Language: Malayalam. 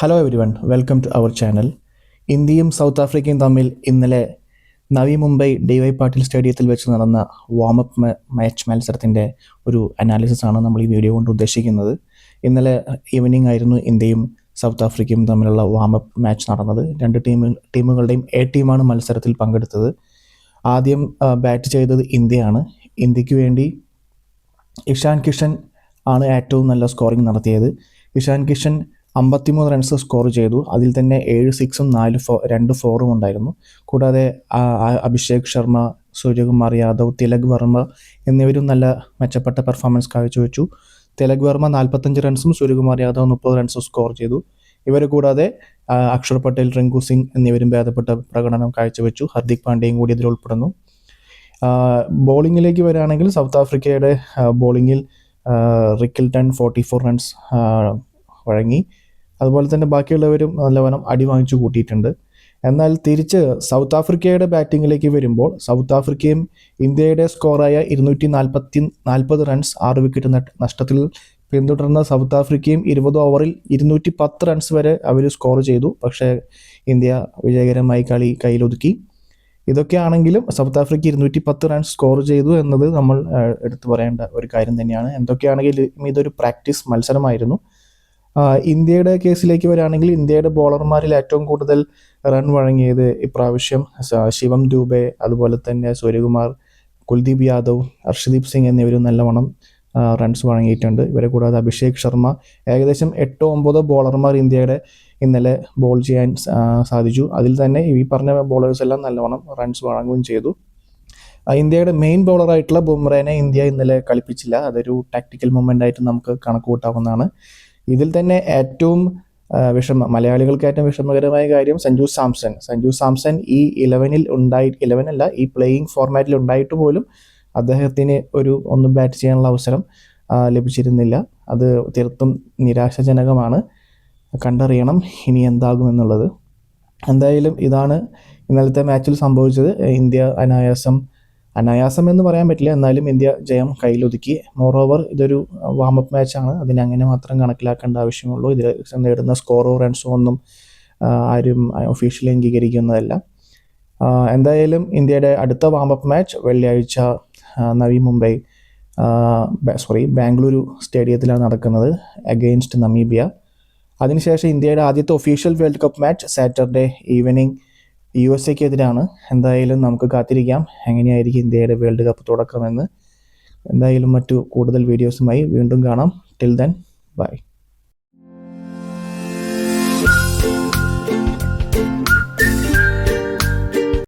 Hello everyone welcome to our channel ഇന്ത്യയും സൗത്ത് ആഫ്രിക്കയും തമ്മിൽ ഇന്നലെ നവി മുംബൈ ഡി വൈ പാട്ടീൽ സ്റ്റേഡിയത്തിൽ വെച്ച് നടന്ന വാമപ്പ് മാച്ച് മത്സരത്തിന്റെ ഒരു അനാലിസിസ് ആണ് നമ്മൾ ഈ വീഡിയോ കൊണ്ട് ഉദ്ദേശിക്കുന്നത്. ഇന്നലെ ഈവനിങ് ആയിരുന്നു ഇന്ത്യയും സൗത്ത് ആഫ്രിക്കയും തമ്മിലുള്ള വാമപ്പ് മാച്ച് നടന്നത്. രണ്ട് ടീം ടീമുകളുടെയും എ ടീമാണ് മത്സരത്തിൽ പങ്കെടുത്തത്. ആദ്യം ബാറ്റ് ചെയ്തത് ഇന്ത്യയാണ്. ഇന്ത്യയ്ക്ക് വേണ്ടി ഇഷാൻ കിഷൻ ആണ് ഏറ്റവും നല്ല സ്കോറിംഗ് നടത്തിയത്. ഇഷാൻ കിഷൻ അമ്പത്തിമൂന്ന് റൺസ് സ്കോർ ചെയ്തു. അതിൽ തന്നെ ഏഴ് സിക്സും നാല് ഫോ രണ്ട് ഫോറും ഉണ്ടായിരുന്നു. കൂടാതെ അഭിഷേക് ശർമ്മ സൂര്യകുമാർ യാദവ് തിലക് വർമ്മ എന്നിവരും നല്ല മെച്ചപ്പെട്ട പെർഫോമൻസ് കാഴ്ചവെച്ചു. തിലക് വർമ്മ നാൽപ്പത്തഞ്ച് റൺസും സൂര്യകുമാർ യാദവ് മുപ്പത് റൺസും സ്കോർ ചെയ്തു. ഇവർ കൂടാതെ അക്ഷർ പട്ടേൽ റിങ്കു സിംഗ് എന്നിവരും ഭേദപ്പെട്ട പ്രകടനം കാഴ്ചവെച്ചു. ഹർദിക് പാണ്ഡ്യയും കൂടി ഇതിൽ ഉൾപ്പെടുന്നു. ബോളിങ്ങിലേക്ക് വരികയാണെങ്കിൽ സൗത്ത് ആഫ്രിക്കയുടെ ബോളിങ്ങിൽ റിക്കിൽട്ടൺ ഫോർട്ടി ഫോർ റൺസ് വഴങ്ങി. അതുപോലെ തന്നെ ബാക്കിയുള്ളവരും നല്ലവണ്ണം അടി വാങ്ങിച്ചു കൂട്ടിയിട്ടുണ്ട്. എന്നാൽ തിരിച്ച് സൗത്ത് ആഫ്രിക്കയുടെ ബാറ്റിങ്ങിലേക്ക് വരുമ്പോൾ സൗത്ത് ആഫ്രിക്കയും ഇന്ത്യയുടെ സ്കോറായ ഇരുന്നൂറ്റി നാൽപ്പത്തി നാൽപ്പത് റൺസ് ആറ് വിക്കറ്റ് നഷ്ടത്തിൽ പിന്തുടർന്ന സൗത്ത് ആഫ്രിക്കയും ഇരുപത് ഓവറിൽ ഇരുന്നൂറ്റി പത്ത് റൺസ് വരെ അവർ സ്കോർ ചെയ്തു. പക്ഷേ ഇന്ത്യ വിജയകരമായി കളി കയ്യിലൊതുക്കി. ഇതൊക്കെയാണെങ്കിലും സൗത്ത് ആഫ്രിക്ക ഇരുന്നൂറ്റി പത്ത് റൺസ് സ്കോർ ചെയ്തു എന്നത് നമ്മൾ എടുത്തു പറയേണ്ട ഒരു കാര്യം തന്നെയാണ്. എന്തൊക്കെയാണെങ്കിലും ഇതൊരു പ്രാക്ടീസ് മത്സരമായിരുന്നു. ഇന്ത്യയുടെ കേസിലേക്ക് വരികയാണെങ്കിൽ ഇന്ത്യയുടെ ബോളർമാരിൽ ഏറ്റവും കൂടുതൽ റൺ വഴങ്ങിയത് ഇപ്രാവശ്യം ശിവം ദൂബെ അതുപോലെ തന്നെ സൂര്യകുമാർ കുൽദീപ് യാദവ് ഹർഷദീപ് സിംഗ് എന്നിവരും നല്ലവണ്ണം റൺസ് വഴങ്ങിയിട്ടുണ്ട്. ഇവരെ കൂടാതെ അഭിഷേക് ശർമ്മ ഏകദേശം എട്ടോ ഒമ്പതോ ബോളർമാർ ഇന്ത്യയുടെ ഇന്നലെ ബോൾ ചെയ്യാൻ സാധിച്ചു. അതിൽ തന്നെ ഈ പറഞ്ഞ ബോളേഴ്സ് എല്ലാം നല്ലവണ്ണം റൺസ് വഴങ്ങുകയും ചെയ്തു. ഇന്ത്യയുടെ മെയിൻ ബോളറായിട്ടുള്ള ബുംറേനെ ഇന്ത്യ ഇന്നലെ കളിപ്പിച്ചില്ല. അതൊരു ടാക്ടിക്കൽ മൂവ്മെന്റ് ആയിട്ട് നമുക്ക് കണക്ക് കൂട്ടാവുന്നതാണ് ഇതിൽ തന്നെ ഏറ്റവും വിഷമ മലയാളികൾക്ക് ഏറ്റവും വിഷമകരമായ കാര്യം സഞ്ജു സാംസൺ. സഞ്ജു സാംസൺ ഈ ഇലവനിൽ ഉണ്ടായി ഇലവൻ അല്ല ഈ പ്ലേയിങ് ഫോർമാറ്റിൽ ഉണ്ടായിട്ട് പോലും അദ്ദേഹത്തിന് ഒരു ഒന്നും ബാറ്റ് ചെയ്യാനുള്ള അവസരം ലഭിച്ചിരുന്നില്ല. അത് തീർത്തും നിരാശാജനകമാണ്. കണ്ടറിയണം ഇനി എന്താകുമെന്നുള്ളത്. എന്തായാലും ഇതാണ് ഇന്നലത്തെ മാച്ചിൽ സംഭവിച്ചത്. ഇന്ത്യ അനായാസം അനായാസം എന്ന് പറയാൻ പറ്റില്ല. എന്നാലും ഇന്ത്യ ജയം കയ്യിലൊതുക്കി. മോറോവർ ഇതൊരു വാമപ്പ് മാച്ചാണ് അതിനെ അങ്ങനെ മാത്രം കണക്കിലാക്കേണ്ട ആവശ്യമുള്ളൂ. ഇതിൽ നേടുന്ന സ്കോറോ റൺസോ ഒന്നും ആരും ഒഫീഷ്യലി അംഗീകരിക്കുന്നതല്ല. എന്തായാലും ഇന്ത്യയുടെ അടുത്ത വാമപ്പ് മാച്ച് വെള്ളിയാഴ്ച നവി മുംബൈ സോറി ബാംഗ്ലൂരു സ്റ്റേഡിയത്തിലാണ് നടക്കുന്നത് അഗെയിൻസ്റ്റ് നമീബിയ. അതിനുശേഷം ഇന്ത്യയുടെ ആദ്യത്തെ official world cup match Saturday evening U S എക്കെതിരാണ് എന്തായാലും നമുക്ക് കാത്തിരിക്കാം. എങ്ങനെയായിരിക്കും ഇന്ത്യയുടെ വേൾഡ് കപ്പ് തുടക്കമെന്ന്. എന്തായാലും മറ്റു കൂടുതൽ വീഡിയോസുമായി വീണ്ടും കാണാം. Till then bye